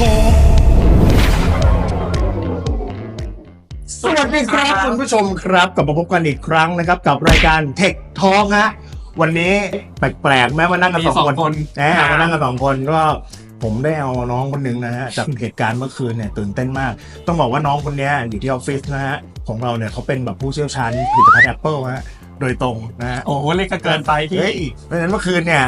Talk สวัสดีครับคุณผู้ชมครับกลับมาพบกันอีกครั้งนะครับ กับรายการ Tech Talk ฮะวันนี้แปลกๆแม้มานั่งกันมีสองสองคนคนนะอ่ามมานั่งกันสองคนก็ผมได้เอาน้องคนหนึ่งนะฮะจากเหตุการณ์เมื่อคืนเนี่ยตื่นเต้นมาก ต้องบอกว่าน้องคนเนี้ยอยู่ที่ออฟฟิศนะฮะของเราเนี่ยเขาเป็นแบบผู้เชี่ยวชาญผลิตภัณฑ์ Apple ฮะโดยตรงนะฮะโอ้โหเล็กก็เกินไปพี่เฮ้ยเพราะฉะนั้นเมื่อคืนเนี่ย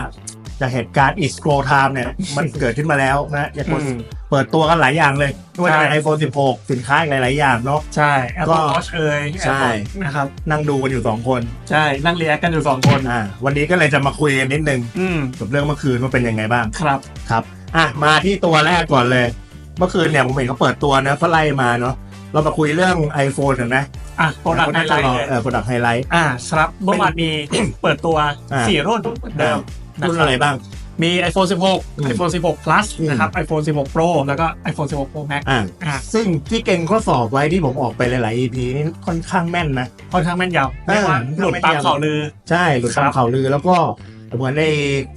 จากเหตุการณ์ is scroll time เนี่ย มันเกิดขึ้นมาแล้วนะอยากอืมเปิดตัวกันหลายอย่างเลยไม่ว่าจะเป็น ใช่ iPhone 16 สินค้าอีกหลาย ๆ อย่างเนาะ ใช่ ก็ Apple Watch เอ่ย ใช่ AirPods นะครับ นั่งดูกันอยู่สองคนใช่ นั่งเรียกกันอยู่สองคน อ่าวันนี้ก็เลยจะมาคุยกันนิดนึงอืม กับเรื่องเมื่อคืนว่าเป็นยังไงบ้าง ครับ ครับอะมาที่ตัวแรกก่อนเลย เมื่อคืนเนี่ยผมเห็นเขาเปิดตัวนะก็ไล่มาเนาะเรามาคุยเรื่อง iPhone กันนะอะโปรดักต์ไฮไลท์เลยเออโปรดักต์ไฮไลท์ อ่าครับเมื่อวานมี เปิดตัวอ่า สี่รุ่นเหมือนเดิมนะ รุ่นคบอะไรบ้าง มี iPhone อืม16 iPhone 16 plus อืมนะครับ iPhone 16 Pro แล้วก็ iPhone 16 Pro Max อ่าอ่าซึ่งที่เก่งข้อสอบไว้ที่ผมออกไปหลาย ๆ EP นี่ค่อนข้างแม่นนะ ค่อนข้างแม่นยำเรียกว่าอ่าหลุดตามข่าวลือ ใช่ หลุดครัตามบข่าวลือแล้วก็ เหมือนใน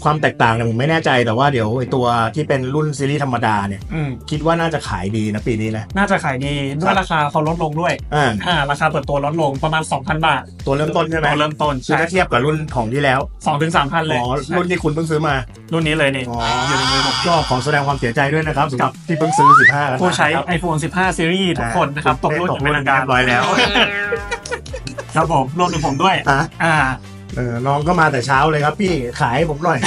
ความแตกต่างเนี่ยผมไม่แน่ใจแต่ว่าเดี๋ยวไอตัวที่เป็นรุ่นซีรีส์ธรรมดาเนี่ยอืมคิดว่าน่าจะขายดีนะปีนี้นะ น่าจะขายดีด้วยราคาเขาลดลงด้วยอ่าอ่าราคาเปิดตัวลดลงประมาณ 2,000 บาทตัวเริ่มต้นใช่ไหมตัวเริ่มต้นคือใช่ถ้าเทียบกับรุ่นของที่แล้วสองถึงสามพันเลยอ๋อรุ่นที่คุณเพิ่งซื้อมารุ่นนี้เลยนี่ อ๋ออยู่ในมือผมก็ขอแสดงความเสียใจด้วยนะครับสำหรับที่เพิ่งซื้อ 15กันผู้ใช้ นะครับ iPhone 15 Series ทุกคนนะครับตกรุ่นตอกย่างรุ่เป็นนทางการเรียบร้อยแล้ว ครับผมรวมถึงผมด้วย อะ อ่า เออน้องก็มาแต่เช้าเลยครับ พี่ขายให้ผมหน่อย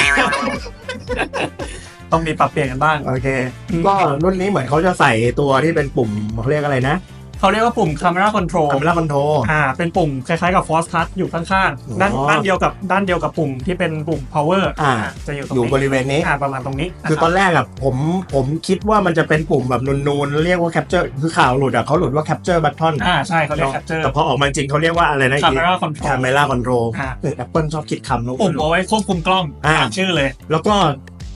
ต้องมีปรับเปลี่ยนกันบ้าง โอเคอืมก็รุ่นนี้เหมือนเขาจะใส่ตัวที่เป็นปุ่มเขาเรียกอะไรนะ เขาเรียกว่าปุ่ม Camera Control คาเมล่าคอนโทร อ่า เป็นปุ่มคล้ายๆกับ Force Touch อยู่ข้างๆด้านอ๋อด้านเดียวกับด้านเดียวกับปุ่มที่เป็นปุ่ม Power อ่า จะอยู่ตรองยู่นี้บริเวณนี้ อ่าประมาณตรงนี้คือตอนแรกอะผมผมคิดว่ามันจะเป็นปุ่มแบบนูนๆ เรียกว่า capture คือข่าวหลุดอะเขาหลุดว่า capture button อ่าใช่เขาเรียก Capture แต่พอออกมาจริงเขาเรียกว่าอะไรนะ Camera Control คาเมล่าคอนโทรอ่าแอปเปิลชอบคิดคำนู้ปุ่มเอาไว้ควบคุมกล้องอ่า ตามชื่อเลย แล้วก็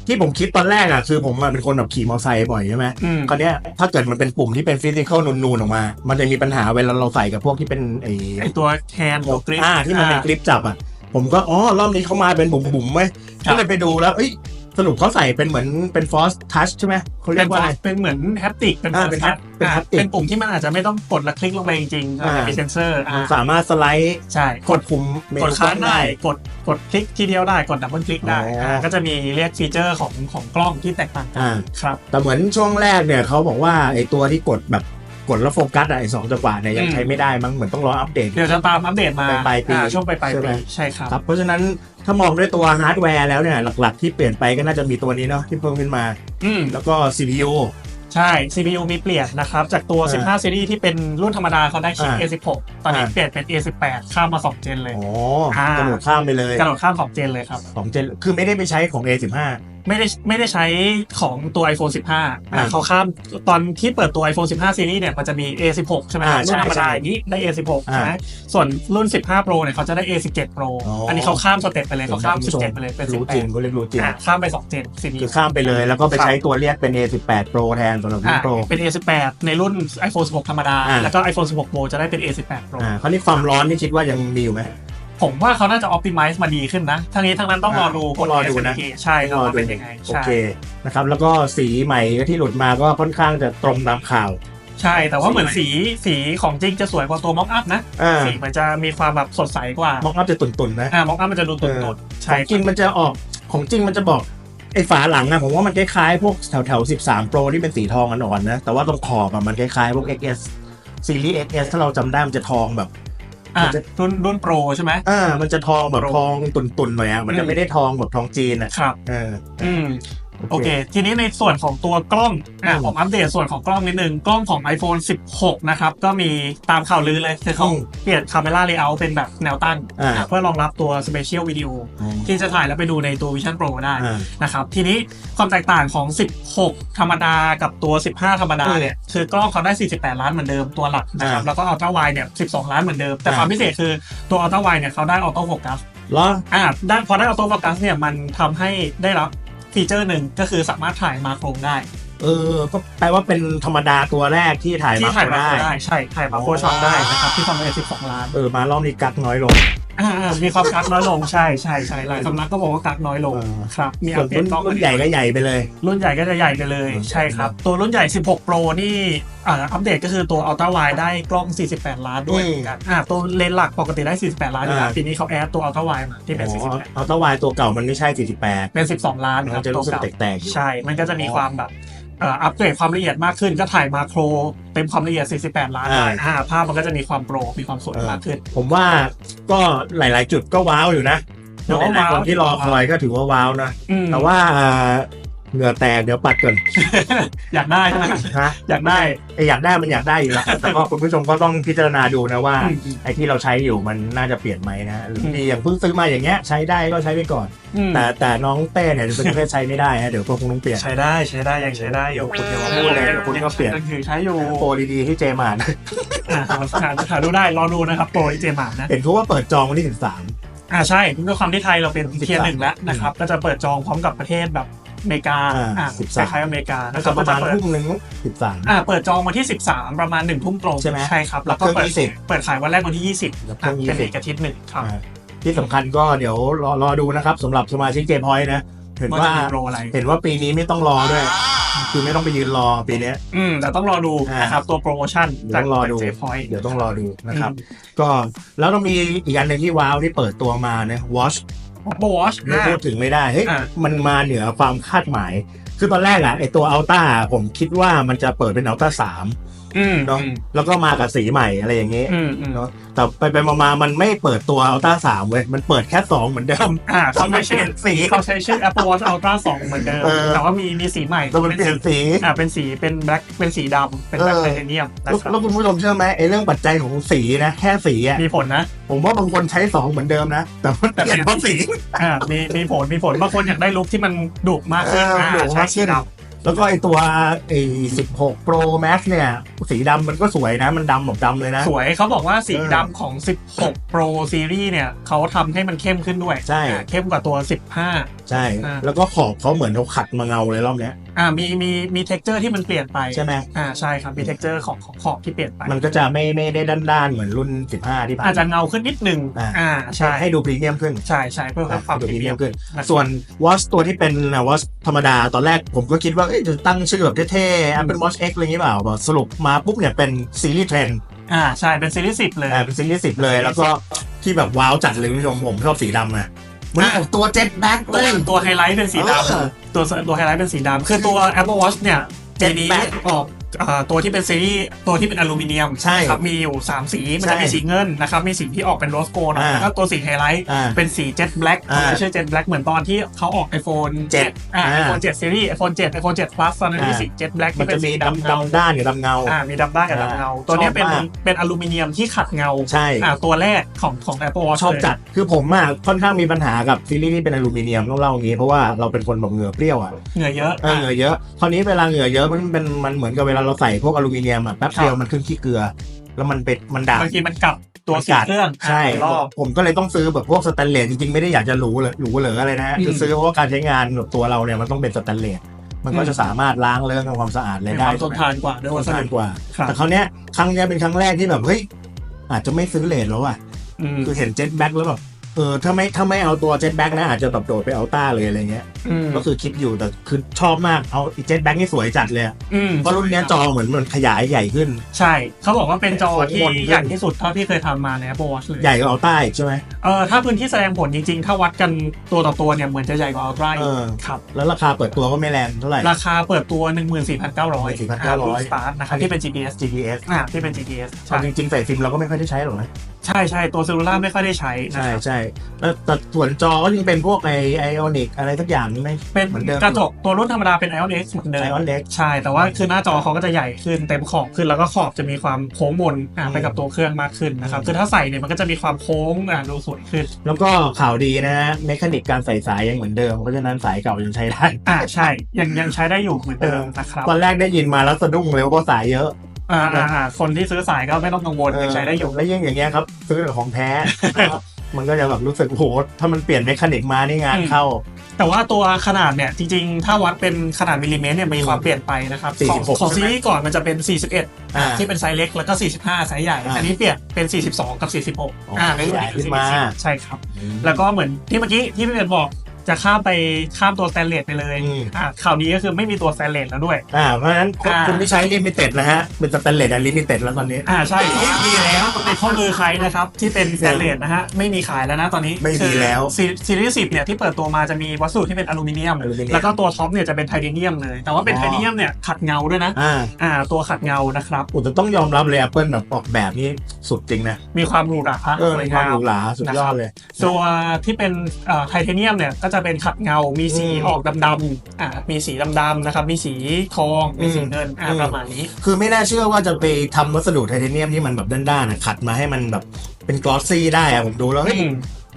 ที่ผมคิดตอนแรกอะคือผมอะเป็นคนแบบขี่มอเตอร์ไซค์บ่อยใช่ไหมอืม คราวเนี้ยถ้าเกิดมันเป็นปุ่มที่เป็นฟิสิกอลนูนๆออกมา มันจะมีปัญหาเวลาเราใส่กับพวกที่เป็นไอ้ ไอตัวแทนตัวกริป อ่าที่มันเป็นกริปจับอะผมก็อ๋อรอบนี้เขามาเป็นบุ๋มๆไหมครับ ก็เลยไปดูแล้วเอ้ย สรุปเขาใส่เป็นเหมือนเป็นฟอสทัชใช่ไหมเขาเรีเป็ยนกว่าอะไร เป็นเหมือนแฮปติกเป็นอ่าเป็นทัชเป็นอ่า haptic เป็นปุ่มที่มันอาจจะไม่ต้องกดแล้วคลิกลงไปจริงๆอ่า จะมีเซนเซอร์อ่ามันสามารถสไลด์ใช่กดคุมเมกดนูค้างได้ กดกดคลิกทีเดียวได้กดดับเบิลคลิกได้อ๋ออ่าก็จะมีเรียกฟีเจอร์ของของกล้องที่แตกต่างกันอ่า ครับ แต่เหมือนช่วงแรกเนี่ยเขาบอกว่าไอ้ตัวที่กดแบบ กดแล้วโฟกัสอะไอ้สองจังหวะเนี่ยยังอืมใช้ไม่ได้มั้งเหมือนต้องรออัปเดต เดี๋ยวจะตามอัปเดตมาปลายปีอ่ช่วงปลายปลายใช่ไหมปีใช่ครับครับ เพราะฉะนั้นถ้ามองด้วยตัวฮาร์ดแวร์แล้วเนี่ยหลักๆ ที่เปลี่ยนไปก็น่าจะมีตัวนี้เนาะที่เพิ่มขึ้นมาอืมแล้วก็ CPU ใช่ CPU มีเปลี่ยนนะครับ จากตัวอ่า15 ซีรีส์ที่เป็นรุ่นธรรมดาเขาได้ชิปอ่า A16 ตอนนี้อ่าเปลี่ยนเป็น A18 ข้ามมา 2 เจนเลยอ๋ออ่ากระโดดข้ามไปเลย กระโดดข้าม 2 เจนเลยครับสองเจน คือไม่ได้ไปใช้ของ A15 ไม่ได้ไม่ได้ใช้ของตัว iPhone 15อ่าอ่าเขาข้ามตอนที่เปิดตัว iPhone 15 ซีรีส์เนี่ยมันจะมี A16 ใช่ไหมอ่ารุ่นธรรมใช่ดาใช่อย่างนี้ได้ A16 อ่าใช่ไหมส่วนรุ่น 15 Pro เนี่ยเขาจะได้ A17 Pro อ๋ออัอันนี้เขาข้ามสเต็ปไปเลยเขาข้ามคุณผู้ช17 ไปเลยเป็นรู้จริงก็เรียกรู้จริง18อ่าข้ามไป2เจน CPU คือข้ามไปเลย แล้วก็ไปใช้ตัวเรียกเป็น A18 Pro แทนสำหรับรุ่อ่าน Pro เป็น A18 ในรุ่น iPhone 16 ธรรมดาอ่าแล้วก็ iPhone 16 Pro จะได้เป็น A18 Pro อ่าคราวนี้ความร้อนนี่คิดว่ายังมีอยู่ไหม ผมว่าเขาน่าจะ optimize มาดีขึ้นนะ ทั้งนี้ทั้งนั้นต้องรอดูต้องรอดูนะ SDK ใช่รอเป็นยังไงโอใช่เคนะครับแล้วก็สีใหม่ที่หลุดมาก็ค่อนข้างจะตรงตามข่าวใช่ แต่ว่าเหมือนสีสีของจริงจะสวยกว่าตัว mock up นะ อ่าสีมันจะมีความแบบสดใสกว่ามองอัพจะตุ่นๆนะ อ่า mock up มันจะดูตุ่นเออๆขใช่องจริงมันจะออกของจริงมันจะบอกไอ้ฝาหลังอะผมว่ามันคล้ายๆพวกแถวแถวๆ13 Pro ที่เป็นสีทองอ่อนๆนะ แต่ว่าตรงขอบอะมันคล้ายๆพวก XS ซีรีส์ XS ถ้าเราจำได้มันจะทองแบบอ่า มันจะรุ่นรุ่นโปรใช่ไหมอ่า มันจะทองแบบ Pro ทองตุ่นๆหน่อยอะมันจะอืมไม่ได้ทองแบบทองจีนอะครับเอออืม โอเค ทีนี้ในส่วนของตัวกล้องอะอืมผมอัปเดตส่วนของกล้องนิดนึง กล้องของ iPhone 16 นะครับ ก็มีตามข่าวลือเลยคือเขาอืมเปลี่ยน Camera Layout เป็นแบบแนวตั้งอ่าอะเพื่อรองรับตัว Special Video ที่จะถ่ายแล้วไปดูในตัว Vision Pro ได้อ่านะครับ ทีนี้ความแตกต่างของ 16 ธรรมดากับตัว 15 ธรรมดาเนี่ยคือกล้องเขาได้ 48 ล้านเหมือนเดิมตัวหลักนะครับอ่าแล้วก็อัลตร้าไวเนี่ย 12 ล้านเหมือนเดิม แต่อ่าความพิเศษคือตัวอัลตร้าไวเนี่ยเขาได้ออโต้โฟกัสเหรออ่าได้พอได้ออโต้โฟกัสเนี่ยมันทำให้ได้รับ ฟีเจอร์หนึ่งก็คือสามารถถ่ายมาโครงได้ เออ ก็แปลว่าเป็นธรรมดาตัวแรกที่ถ่ายที่มาถ่ายมาได้โครได้ ใช่ ถ่ายมาโครช็อตได้นะครับ ที่ความละเอียด12 ล้าน เออ มารอบนี้กักน้อยลง อ่าอ่ามีความกักน้อยลงใช่ใช่ใช่หลายสำนักก็บอกว่ากักน้อยลงเออครับมีส่อัวปนเดรุ่ตนกล้องรุ่นใหญ่ก็ใหญ่ไปเลย รุ่นใหญ่ก็จะใหญ่ไปเลยอืมใช่ครับ ตัวรุ่นใหญ่ 16 Pro นี่อ่าอัปเดตก็คือตัว Ultra Wide ได้กล้อง 48 ล้านด้วยอืมเหมือนกันอ่าตัวเลนส์หลักปกติได้ 48 ล้านอยู่แล้วอ่าปีนี้เขาแอดตัว Ultra Wide มาที่เป็น 48เอาตวายตัวเก่ามันไม่ใช่ 48 เป็น 12 ล้านคมัรันบจะตัวรู้สึกเก่าแตกๆอยู่ใช่ มันก็จะมีความแบบเอ่ออัปเกรดความละเอียดมากขึ้นก็ถ่ายมาโคร เต็มความละเอียด 48 ล้านได้อ่าภาพมันก็จะมีความโปร มีความสวยมากขึ้น ผมว่าก็หลาย ๆ จุดก็ว้าวอยู่นะเดี๋ยวหลายๆว้าวคนที่รอคอยก็ถือว่าว้าวนะอืมแต่ว่า เหงื่อแตกเดี๋ยวปัดก่อน อยากได้ใช่ไหมฮะ อยากได้ ไออยากได้มันอยากได้อยู่แล้ว แต่ก็คุณผู้ชมก็ต้องพิจารณาดูนะว่า อืมไอที่เราใช้อยู่มันน่าจะเปลี่ยนไหมนะหรืออืมมีอย่างเพิ่งซื้อมาอย่างเงี้ยใช้ได้ก็ใช้ไปก่อน อืมแต่แต่น้องเต้เนี่ยเป็นประเภทใช้ไม่ได้ฮะเดี๋ยวก็คงต้องเปลี่ยน ใช้ได้ใช้ได้ยังใช้ได้อยู่คุณอย่ามาพูดเลยเดี๋ยวคุณก็เปลี่ยน ยังถือใช้อยู่โปรดีๆที่เจมานะอ่าหาหาหาดูได้รอดูนะครับโปรที่เจมานะ เห็นเขาว่าเปิดจองวันที่อ่าใช่ด้วยความที่ไทยเราเป็นเทียร์หนึ่งแล้วนะครับ ก็จะเปิดจองพร้อมกับประเทศแบบ อเมริกาอ่าอ่า13คล้ายๆอเมริกา13นะคก็รับประมาณก็จเปิดทุ่มหนึ่งสิบสามอ่าเปิดจองวันที่ 13 ประมาณ1ทุ่มตรงใช่ไหมใช่ครับแล้วก็แล้วเครื่เปิองด20เปิดขายวันแรกวันที่ 20แล้วเคอะรื่องเป็น20อีกอาทิตย์หนึ่งครับอ่าที่สำคัญก็เดี๋ยวรอรอดูนะครับสำหรับสมาชิกเจพอยนะเห็นว่าว่าจะมีโปรอะไรเห็นว่าปีนี้ไม่ต้องรอด้วยคือไม่ต้องไปยืนรอปีเนี้ยอืมแต่ต้องรอดูอ่านนะครับตัวโปรโมชั่นเดี๋ยวต้องรอดูเจพอยต์เดี๋ยวต้องรอดูนะครับ ก็แล้วต้องมีอีกอันหนึ่งที่ว้าวที่เปิดตัวมาเนี่ย Watch อัปเปอร์วอชไม่พูดถึงไม่ได้เฮ้ยอ่ามันมาเหนือความคาดหมาย คือตอนแรกอะไอตัวอัลต้าผมคิดว่ามันจะเปิดเป็นอัลต้าสามอืม เนาะแล้วก็มากับสีใหม่อะไรอย่างเงี้ยอืมอืมเนาะแต่ไปไปมาๆมันไม่เปิดตัวอัลต้าสามเว้ยมันเปิดแค่สองเหมือนเดิมอ่าเขาไม่ไม่เปลี่ใช่ยนสีเขาใช้ชื่อ Apple Watch Ultra 2 เหมือนเดิมเออแต่ว่ามีมีสีใหม่แต่มันเปลี่ยนสีอ่าเป็นสีเป็นแบล็คเป็นสีดำเป็นแบล็คเออไทเทเนียมนะแล้วครับแล้วคุณผู้ชมเชื่อไหมไอ้เรื่องปัจจัยของสีนะแค่สีอะมีผลนะ ผมว่าบางคนใช้สองเหมือนเดิมนะ แต่มันเปลี่ยนเพราะสีอ่ามีมีผลมีผลบางคนอยากได้ลุคที่มันดุมากขึ้นเอออ่าดุใช้มากขึ้สีนด แล้วก็ไอ้ตัวไอ้16 Pro Max เนี่ย สีดำมันก็สวยนะ มันดำแบบดำเลยนะำสวยเขาบอกว่าสีเออดำของ 16 Pro Series เนี่ยเขาทำให้มันเข้มขึ้นด้วยใช่อ่าเข้มกว่าตัว 15 ใช่ อ่า แล้วก็ขอบเขาเหมือนเขาขัดมาเงาเลยรอบเนี้ยอ่ามีมีมีเท็กเจอร์ที่มันเปลี่ยนไปใช่ไหมอ่าใช่ครับมีเท็กเจอร์ของของขอบที่เปลี่ยนไปมันก็จะไม่ไม่ได้ด้านๆเหมือนรุ่น 15 ที่ผ่านอาจจะเงาขึ้นนิดนึงอ่าอ่าใช่ให้ดูพรีเมียมขึ้นใช่ใช่เพื่อเพิ่มความดูพพรีรีเมีเมียยมมขึ้น นะครับส่วน Watch ตัวที่เป็น Watch ธรรมดาตอนแรกผมก็คิดว่าเอ๊ะจะตั้งชื่อแบบเท่ๆ Apple Watch X อะไรอย่างงี้เปล่าบอกสรุปมาปุ๊บเนี่ยเป็นซีรีส์เทรนอ่าใช่เป็นซีรีส์สิบเลย อ่าเป็นซีรีส์สิบเลย แล้วก็ที่แบบว้าวจัดเลยคุณผู้ชมผมชอบสีดำนะ มันออกตัวเจ็ตแบ็คตัวเลยตัวไฮไลท์เป็นสีดเออำตัวตัวไฮไลท์เป็นสีดำคือตัว Apple Watch เนี่ยเจ็ปีดนี้แปดออกเอ่อ ตัวที่เป็นซีรีส์ตัวที่เป็นอลูมิเนียมใช่ครับมีอยู่ 3 สี มันจะใช่มีสีเงินนะครับ มีสีที่ออกเป็นโรสโกลอ่าแล้วก็ตัวสีไฮไลท์อ่าเป็นสีเจ็ตแบล็กอ่าไม่ใช่เจ็ตแบล็กเหมือนตอนที่เขาออก iPhone เจ็ด7อ่าอ่า iPhone 7ซีรีส์ iPhone 7 iPhone 7 plus ตอนนั้นมีอ่าสีเจ็ตแบล็กมันที่เป็จะนมีสีดำดำด้านกับดำเงาอ่ามีดำด้านกับดำเงา ตัวเนี้ยเป็นชอบมากเป็นอลูมิเนียมที่ขัดเงาใช่อ่าตัวแรกของของ Apple Watch ชอบเลยจัดคือผมอะค่อนข้างมีปัญหากับซีรีส์ที่เป็นอลูมิเนียมต้องเล่าอย่างงี้เพราะว่าเราเป็นคนแบบเหงื่อเปรี้ยวอะเหงื่อเยอะเออเหงื่อเยอะคราวนี้เวลาเหงื่อเยอะมันเป็นมันเหมือนกับเวลาเราใส่พวกอลูมิเนียมอะแป๊บเดียวมันขึ้นขี้เกลือ แล้วมันเป็นมันด่างบางทีมันกลับตัวสีเครื่องใช่อ่ารอบผมก็เลยต้องซื้อแบบพวกสแตนเลสจริงๆ ไม่ได้อยากจะหรูเลยหรูเหลืออะไรนะฮะอืมคือซื้อเพราะว่าการใช้งานแบบตัวเราเนี่ยมันต้องเป็นสแตนเลสมันก็อืมจะสามารถล้างเรื่องทำความสะอาดอะไรมีคได้วามทนทานกว่าด้วยทวันสทาดุนกว่าครับแต่คราวเนี้ยครั้งเนี้ยเป็นครั้งแรกที่แบบเฮ้ยอาจจะไม่ซื้อเลสแล้วอะอืมคือเห็นเจ็ตแบ็กแล้วแบบ เออถ้าไม่ถ้าไม่เอาตัวเจ็ตแบ็กนะอาจจะแบบโดดไปเอาต้าเลยอะไรเงี้ยอืมก็คือคิดอยู่แต่คือชอบมากเอาเจ็ตแบ็กนี่สวยจัดเลยอะอืมเพราะรุ่นเนี้ยจอเหมือนมันขยายใหญ่ขึ้น ใช่ เขาบอกว่าเป็นจอที่โฟนขึ้นใหญ่ที่สุดเท่าที่เคยทำมาใน Apple Watch เลยใหญ่กว่าเอาต้าอีกใช่ไหม เออถ้าพื้นที่แสดงผลจริงๆ ถ้าวัดกันตัวต่อตัวเนี่ยเหมือนจะใหญ่กว่า Ultra เออครับ แล้วราคาเปิดตัวก็ไม่แรงเท่าไหร่ ราคาเปิดตัว 14,900 14,900 สตาร์ทนะครับที่เป็น GPS GPS อ่าที่เป็น GPS ใช่เอาจริงๆใส่ซิมเราก็ไม่ค่อยได้ใช้หรอกนะใช่ใช่ตัวเซลลูล่าไม่ค่อยได้ใช้นะใช่ครับใช่แล้วแต่ส่วนจอก็ยังเป็นพวกไอไอออนิกอะไรสักอย่างนี่ไหมเป็นเหมือนเดิมกระจกตัวรุ่นธรรมดาเป็น ION X เหมือนเดิไอมออนเล็ก ใช่ แต่ว่าคือหน้าจอเขาก็จะใหญ่ขึ้นเต็มขอบขึ้นแล้วก็ขอบจะมีความโค้งมนอ่าอืมไปกับตัวเครื่องมากขึ้นนะครับอืม คือถ้าใส่เนี่ยมันก็จะมีความโค้งอ่าดูสวยขึ้น แล้วก็ข่าวดีนะเมคานิกการใส่สายยังเหมือนเดิม เพราะฉะนั้นสายเก่ายังใช้ได้ อ่าใช่ยังยังใช้ได้อยู่เหมือนเดิมนะครับ ตอนแรกได้ยินมาแล้วสะดุ้งเลยว่าสายเยอะ อ่าอ่าอ่าคนที่ซื้อสายก็ไม่ต้องกังวลยังใช้ได้อยู่แล้วยิ่งอย่างเงี้ยครับ ซื้อแต่ของแท้ มันก็จะแบบรู้สึกโอ้โหถ้ามันเปลี่ยนเมคานิกมานี่งานเข้า แต่ว่าตัวขนาดเนี่ยจริงๆ ถ้าวัดเป็นขนาดมิลลิเมตรเนี่ยมีความเปลี่ยนไปนะครับของ46ของใช่ซีไหมรีส์ก่อนมันจะเป็นอ่า41 ที่เป็นไซส์เล็กแล้วก็ 45 ไซส์ใหญ่อ่าอันนี้เปลี่ยนเป็น 42 กับ 46อ่าในรุ่นใหญ่ขึ้นมาใช่ครับ แล้วก็เหมือนที่เมื่อกี้ที่พี่เป็นบอก จะข้ามไปข้ามตัวสแตนเลสไปเลยอืม อ่าข่าวนี้ก็คือไม่มีตัวสแตนเลสแล้วด้วย อ่าเพราะฉะนั้นคุณอ่า คุณที่ใช้ลิมิเต็ดนะฮะเป็นสแตนเลสอะลิมิเต็ดแล้วตอนนี้ อ่าใช่มีแล้วในข้อมือใครนะครับ ที่เป็นสแตนเลสนะฮะ ไม่มีขายแล้วนะตอนนี้ไม่มีแล้วคือซีซีรีส์สิบเนี่ยที่เปิดตัวมาจะมีวัสดุที่เป็นอลูมิเนียม อลูมิเนียม แล้วก็ตัวท็อปเนี่ยจะเป็นไทเทเนียมเลย แต่ว่าเป็นอ๋อไทเทเนียมเนี่ยขัดเงาด้วยนะ อ่าอ่า ตัวขัดเงานะครับ อุยแต่ต้องยอมรับเลย Apple แบบออกแบบนี้สุดจริงนะมีความหรูหราเออสวยมีความงาหมรูหราสุดยอดเลย ตัวที่เป็นไทเทเนียมเนี่ยก็จะเป็นขัดเงา มีสีอืมออกดำๆอ่ามีสีดำๆนะครับ มีสีทอง มีสีอืมเงินอ่าอืมประมาณนี้ คือไม่น่าเชื่อว่าจะไปทำวัสดุไทเทเนียมที่มันแบบด้านๆอะขัดมาให้มันแบบเป็นกลอสซี่ได้อะผมดูแล้วเฮ้ยอืม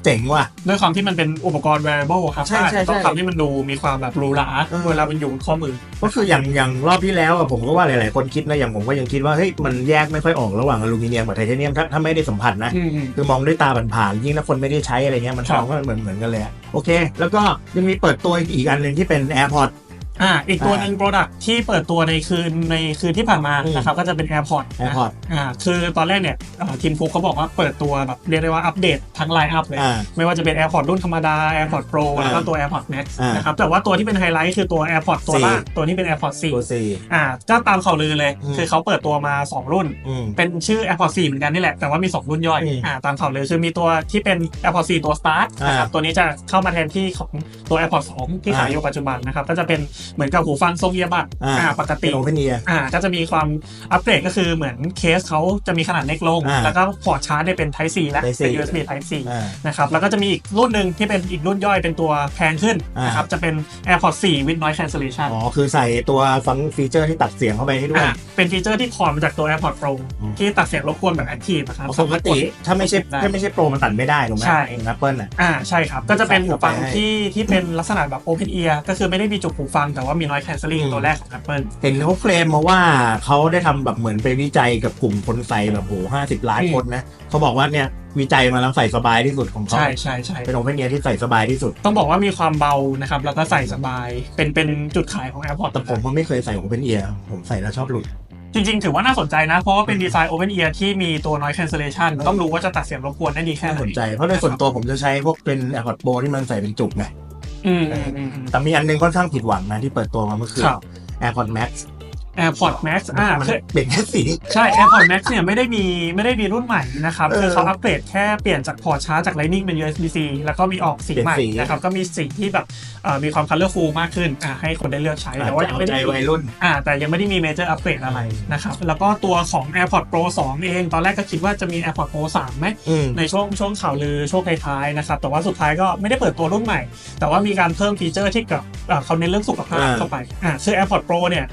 เจ๋งว่ะ ด้วยความที่มันเป็นอุปกรณ์ wearable ครับใช่ใช่ต้องใช่ทำให้มันดูมีความแบบหรูหราเออเวลามันอยู่บนข้อมือ ก็คืออย่างอย่างรอบที่แล้วอะผมก็ว่าหลาย ๆ คนคิดนะอย่างผมก็ยังคิดว่าเฮ้ยมันแยกไม่ค่อยออกระหว่างอลูมิเนียมกับไทเทเนียมถ้าถ้าไม่ได้สัมผัสนะ อืมคือมองด้วยตาผ่านๆยิ่งถ้าคนไม่ได้ใช้อะไรเงี้ยมันครัมบองว่ามันเหมือนเหมือนกันเลยอะโอเค แล้วก็ยังมีเปิดตัวอีกอันหนึ่งที่เป็น AirPods อ่าอีกตัวอ่าหนึ่ง Product ที่เปิดตัวในคืนในคืนที่ผ่านมาอืมนะครับก็จะเป็น AirPods นะ AirPods อ่าคือตอนแรกเนี่ยอ่าทีมฟุกเขาบอกว่าเปิดตัวแบบเรียกได้ว่าอัปเดตทั้งไลน์อัพเลยอ่าไม่ว่าจะเป็น AirPods รุ่นธรรมดา AirPods Pro อ่าแล้วก็ตัว AirPods Max อ่านนะครับแต่ว่าตัวที่เป็นไฮไลท์คือตัว AirPods ตัวสี่ล่างตัวนี้เป็น AirPods ตัว4สี่อ่าก็ตามข่าวลือเลยอืมคือเขาเปิดตัวมา 2 รุ่นอืมเป็นชื่อ AirPods 4 เหมือนกันนี่แหละแต่ว่ามี 2 รุ่นย่อยอืมอ่าตามข่าวลือคือมีตัวที่เป็น AirPods 4 ตัว Start นะครับอ่าตัวนี้จะเข้ามาแทนที่ของตัว AirPods 2 ที่ขายอ่าอยู่ปัจจุบันนะครับก็จะเป็นเหมือนกับหูฟังทรงเอียบัดอ่าอ่าปกเป็ตินโอเพนเนียอ่าก็จะมีความอัปเกรดก็คือเหมือนเคสเขาจะมีขนาดเล็กลงอ่าแล้วก็พอร์ตชาร์จเนี่ยเป็น Type C แล้ว Type C เป็น USB Type C อ่านะครับแล้วก็จะมีอีกรุ่นหนึ่งที่เป็นอีกรุ่นย่อยเป็นตัวแพงขึ้นอ่านนะครับจะเป็น AirPods 4 with noise cancellation อ๋อคือใส่ตัวฟังฟีเจอร์ที่ตัดเสียงเข้าไปให้ด้วยอ่าเป็นฟีเจอร์ที่ถอดมาจากตัว AirPods Pro อืมที่ตัดเสียงรบกวนแบบ Active นะครับปกติถ้าไม่ใช่ได้ถ้าไม่ใช่โปรมันตัดไม่ได้ถูกไหมใช่แอปเปิลอะอ่าใช่ครับก็จะเป็นหูฟังใส่เข้าไปที่ที่เป็นลักษณะแบบ Open Ear ก็คือไม่ได้มีจุกหูฟังแต่ว่ามี noise cancelling อืมตัวแรกของ Apple เห็นเขาเคลมมาว่าเขาได้ทำแบบเหมือนไปวิจัยกับกลุ่มคนใส่แบบโหห้าสิบล้านอืมคนนะเขาบอกว่าเนี่ยวิจัยมาแล้วใส่สบายที่สุดของเขาใช่ใช่ใช่เป็นโอเพนเนียที่ใส่สบายที่สุด ต้องบอกว่ามีความเบานะครับ แล้วก็ใส่สบายเป็นเป็นจุดขายของ AirPods แต่ผมก็ไม่เคยใส่โอเพนเอียผมใส่แล้วชอบหลุดจริง ๆ ถือว่าน่าสนใจนะ เพราะว่าเป็นดีไซน์ Open Ear ที่มีตัว noise cancellation ต้องรู้ว่าจะตัดเสียงรบกวนได้ดีแค่ไหน่านสนใจ เพราะในส่วนตัวผมจะใช้พวกเป็น AirPods Pro ที่มันใส่เป็นจุกไง อืมอืมอืมอืม แต่มีอันหนึงค่อนข้างผิดหวังนะที่เปิดตัวมาเมื่อคืน ครับ AirPods Max AirPods Max อ่ามันคือเปลี่ยนแค่สีใช่ AirPods Max เนี่ยไม่ได้มีไม่ได้มีรุ่นใหม่นะครับเออคือเขาอัปเกรดแค่เปลี่ยนจากพอร์ตชาร์จจาก Lightning เป็น USB-C แล้วก็มีออกสีใหม่เปลี่ยนสีนะครับก็มีสีที่แบบเอ่อมีความ colorful มากขึ้นอ่าให้คนได้เลือกใช้อาจแต่ว่าจะยังเอาไม่ใจได้วัยรุ่นอ่าแต่ยังไม่ได้มีเมเจอร์อัปเกรดอะไรนะครับแล้วก็ตัวของ AirPods Pro 2 เอง ตอนแรกก็คิดว่าจะมี AirPods Pro 3ไหมอืมในช่วงช่วงข่าวลือช่วงท้ายๆนะครับแต่ว่าสุดท้ายก็ไม่ได้เปิดตัวรุ่นใหม่ แต่ว่ามีการเพิ่มฟีเจอร์ที่กับเอ่อเขาเน้นเรื่องสุขภาพอ่าเข้าไปอ่าคือ AirPods Pro เนี่ย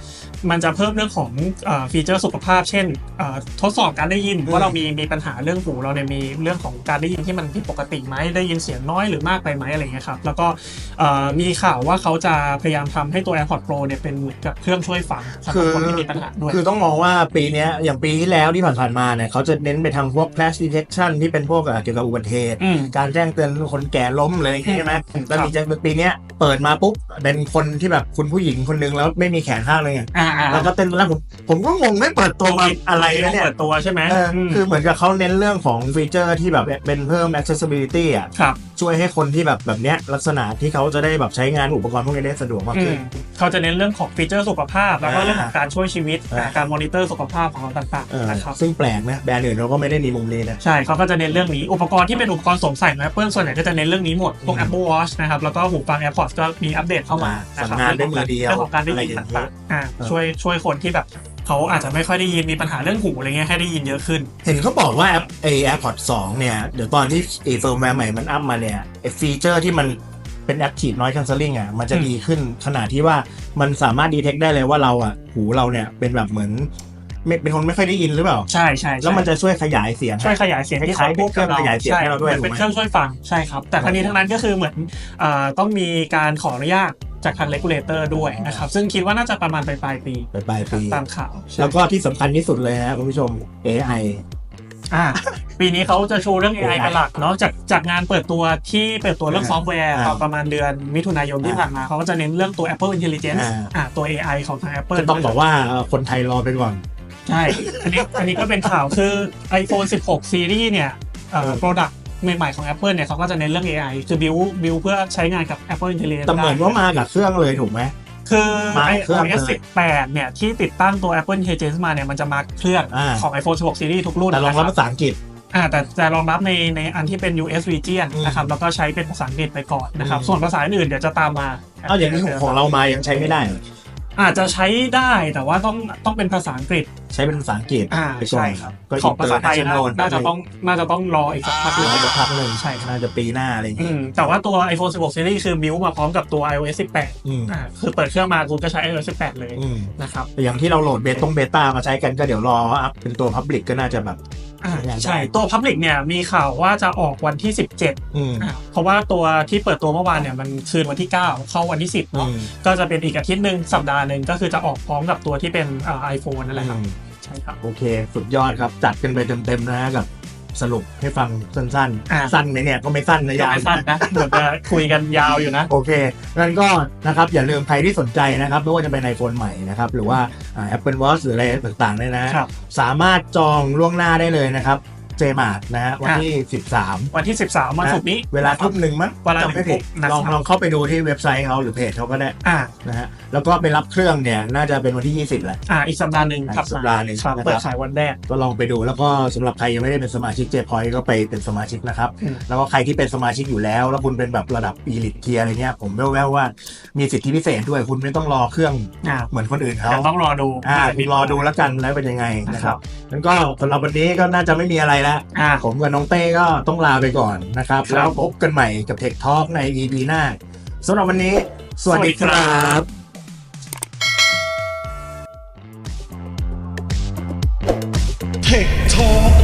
มันจะเพิ่มเรื่องของเอ่อฟีเจอร์สุขภาพ เช่นเอ่อทดสอบการได้ยินว่าเรามีมีปัญหาเรื่องหูเราเนี่ยมีเรื่องของการได้ยินที่มันผิดปกติไหมได้ยินเสียงน้อยหรือมากไปไหมอะไรเงี้ยครับแล้วก็เอ่อมีข่าวว่าเขาจะพยายามทำให้ตัว AirPods Pro เนี่ยเป็นเหมือนกับเครื่องช่วยฟังสำหรับคนที่มีปัญหาด้วยคือต้องมองว่าปีเนี้ยอย่างปีที่แล้วที่ผ่านๆมาเนี่ยเขาจะเน้นไปทางพวก crash detection ที่เป็นพวกเอ่อเกี่ยวกับอุบัติเหตุอืมการแจ้งเตือนคนแก่ล้มเลยใช่ไหมอืมแล้วมีจะปีเนี้ยเปิดมาปุ๊บเป็นคนที่แบบคุณผู้หญิงคนนึงแล้วไม่มีแขนข้างเลยไงอ่าอ่าแล้วก็เต้นแล้วผมผมก็งงไม่เปิดตัวมาอะไรนะเนี่ยเปิดตัวใช่ไหมเอออมคือเหมือนกับเขาเน้นเรื่องของฟีเจอร์ที่แบบเป็นเพิ่ม accessibility อะครับช่วยให้คนที่แบบแบบเนี้ยลักษณะที่เขาจะได้แบบใช้งานอุปกรณ์พวกนี้ได้สะดวกมากอืขึ้มน เขาจะเน้นเรื่องของฟีเจอร์สุขภาพ แล้วก็อ่าเรื่องของการช่วยชีวิตอ่า การมอนิเตอร์สุขภาพของเราต่างเออๆนะครับซึ่งแปลกนะแบรนด์อื่นเราก็ไม่ได้มีมุมนี้นะ ใช่เขาก็จะเน้นเรื่องนี้อุปกรณ์ที่เป็นอุปกรณ์สวมใส่ของ Apple ส่วนใหญ่ก็จะเน้นเรื่องนี้หมดพวกอืม Apple Watch นะครับแล้วก็หูฟัง AirPods ก็มีอัปเดตเข้ามาอ่านะครับสั่งงานด้วยมือเดียวเรื่องของการได้ยินอะไรอย่างเงี้ยต่างๆอ่าเออช่วยช่วยคนที่แบบเขาอาจจะไม่ค่อยได้ยินมีปัญหาเรื่องหูอะไรเงี้ยให้ได้ยินเยอะขึ้น เห็นเขาบอกว่าแอปไอแอร์พอร์ตสเนี่ย เดี๋ยวตอนที่ไอเฟิร์มแวร์ใหม่มันอัพมาเนี่ยไอฟีเจอร์ที่มันเป็น Active Noise Cancelling อะมันจะอืมดีขึ้นขนาดที่ว่ามันสามารถดีเทคได้เลยว่าเราอะหูเราเนี่ยเป็นแบบเหมือน ไม่เป็นคนไม่ค่อยได้ยินหรือเปล่าใช่ใช่ใช่แล้วมันจะช่วยขยายเสียง ช่วยขยายเสียงคล้ายๆพวกเครื่องขยายเสียงให้เราด้วยเป็นถูกไหมเครื่องช่วยฟังใช่ครับ แต่ทั้งนี้ทั้งนั้นก็คือเหมือนเอ่อต้องมีการขออนุญาตจากทางเลกูลเลเตอร์ด้วยนะครับ ซึ่งคิดว่าน่าจะประมาณปลายปลายๆปีไปปลายปีตามข่าวใช่แล้วก็ที่สำคัญที่สุดเลยฮะคุณผู้ชม AI อ่าปีนี้เขาจะโชว์เรื่อง AI AI เป็นหลักเนาะจากจากงานเปิดตัวที่เปิดตัวเรื่องอ่าซอฟต์แวร์อ่าตอนประมาณเดือนมิถุนายนที่ผ่านมาเขาก็จะเน้นเรื่องตัว Apple Intelligence อ่าอ่าตัว AI ของทาง Apple จะต้องบอกว่าเอ่อคนไทยรอไปก่อน ใช่ อันนี้อันนี้ก็เป็นข่าวคือ iPhone 16 Series เนี่ยเอ่อเออ product ใหม่ๆของ Apple เนี่ยเขาก็จะเน้นเรื่อง AI คือ build build เพื่อใช้งานกับ Apple Intelligence แต่เหมือนว่ามากับเครื่องเลยถูกไหมคือมาเครื่อง iOS เลย18เนี่ย ที่ติดตั้งตัว Apple Intelligence มาเนี่ย มันจะมาเครื่องอ่าของ iPhone 16 Series ทุกรุ่นแต่รองรับนะคภาษาอังกฤษอ่าแต่จะรองรับในในอันที่เป็น US region อืมนะครับ แล้วก็ใช้เป็นภาษาอังกฤษไปก่อนนะครับอืมส่วนภาษาอื่นๆเดี๋ยวจะตามมาเอาอย่างนี้ของของเรามายังใช้ไม่ได้เหร ออาจจะใช้ได้แต่ว่าต้องต้องเป็นภาษาอังกฤษ ใช้เป็นภาษาอังกฤษอ่าไปก่อนใช่ครับก็ของภาษาไทยนะ international น่าจะต้องน่าจะต้องรออีกสักพักหนึงน่าจะพักหนึ่งใช่ครับน่าจะปีหน้าอะไรอย่างอืเงี้ยมแต่ว่าตัว iPhone 16 Series คือบิวมาพร้อมกับตัว iOS 18อืมอ่าคือเปิดเครื่องมาคุณก็ใช้ iOS 18 เลยอืมนะครับแต่อย่างที่เราโหลดเบตงเบต้ามาใช้กันก็เดี๋ยวรออัพเป็นตัวพับลิกก็น่าจะแบบ อ่าได้ใช่ตัว Public เนี่ยมีข่าวว่าจะออกวันที่ 17อืม อ่าเพราะว่าตัวที่เปิดตัวเมื่อวานเนี่ยมันคืนวันที่ 9 เข้าวันที่ 10อืเนาะมก็จะเป็นอีกอาทิตย์หนึ่งสัปดาห์หนึ่งก็คือจะออกพร้อมกับตัวที่เป็นไอโฟนนั่นแหละครับอืมใช่ครับ โอเค สุดยอดครับ จัดกันไปเต็มๆนะฮะกับ สรุปให้ฟังสั้นอ่าๆสั้นไหมเนี่ยก็ไม่สั้นนะยายาวสั้นนะเหมือนจะคุยกันยาวอยู่นะ โอเค งั้นก็นะครับอย่าลืมใครที่สนใจนะครับไม่ว่าจะเป็น iPhone ใหม่นะครับหรือว่าอ่า Apple Watch หรืออะไรต่างๆเนี่ยนะครับ สามารถจองล่วงหน้าได้เลยนะครับ เจมาร์นะฮะวันที่ 13 วันที่ 13วันศุกร์นี้ เวลาทุ่มหนึ่งมั้งเวลาจำไม่ผิดหนึ่งทุ่มนะครับลองลองเข้าไปดูที่เว็บไซต์เขาหรือเพจเขาก็ได้อ่านะฮะแล้วก็ไปรับเครื่องเนี่ยน่าจะเป็นวันที่ 20แหละอ่าอีกสัปดาห์หนึ่งครับสัปดาห์หนึ่งครับนะครับเปิดขายวันแรกก็ลองไปดู แล้วก็สำหรับใครยังไม่ได้เป็นสมาชิกเจพอยก็ไปเป็นสมาชิกนะครับอืมแล้วก็ใครที่เป็นสมาชิกอยู่แล้ว แล้วคุณเป็นแบบระดับอีลิทเทียอะไรเงี้ยผมแว่วๆว่ามีสิทธิพิเศษด้วยคุณไม่ต้องรอเครื่องอ่าเหมือนคนอื่นเขาแต่ต้องรอดูอ่าคุณรอดูแล้วกันแล้วเป็นยังไงนะนะคครัรับบงั้นก็สำหรับวันนี้ก็น่าจะไม่มีอะไรแล้วอ่าผมกับน้องเต้ก็ต้องลาไปก่อนนะครับ ครับ แล้วพบกันใหม่กับ Tech Talk ใน EP หน้าสำหรับวันนี้ สวัสดีครับ Tech Talk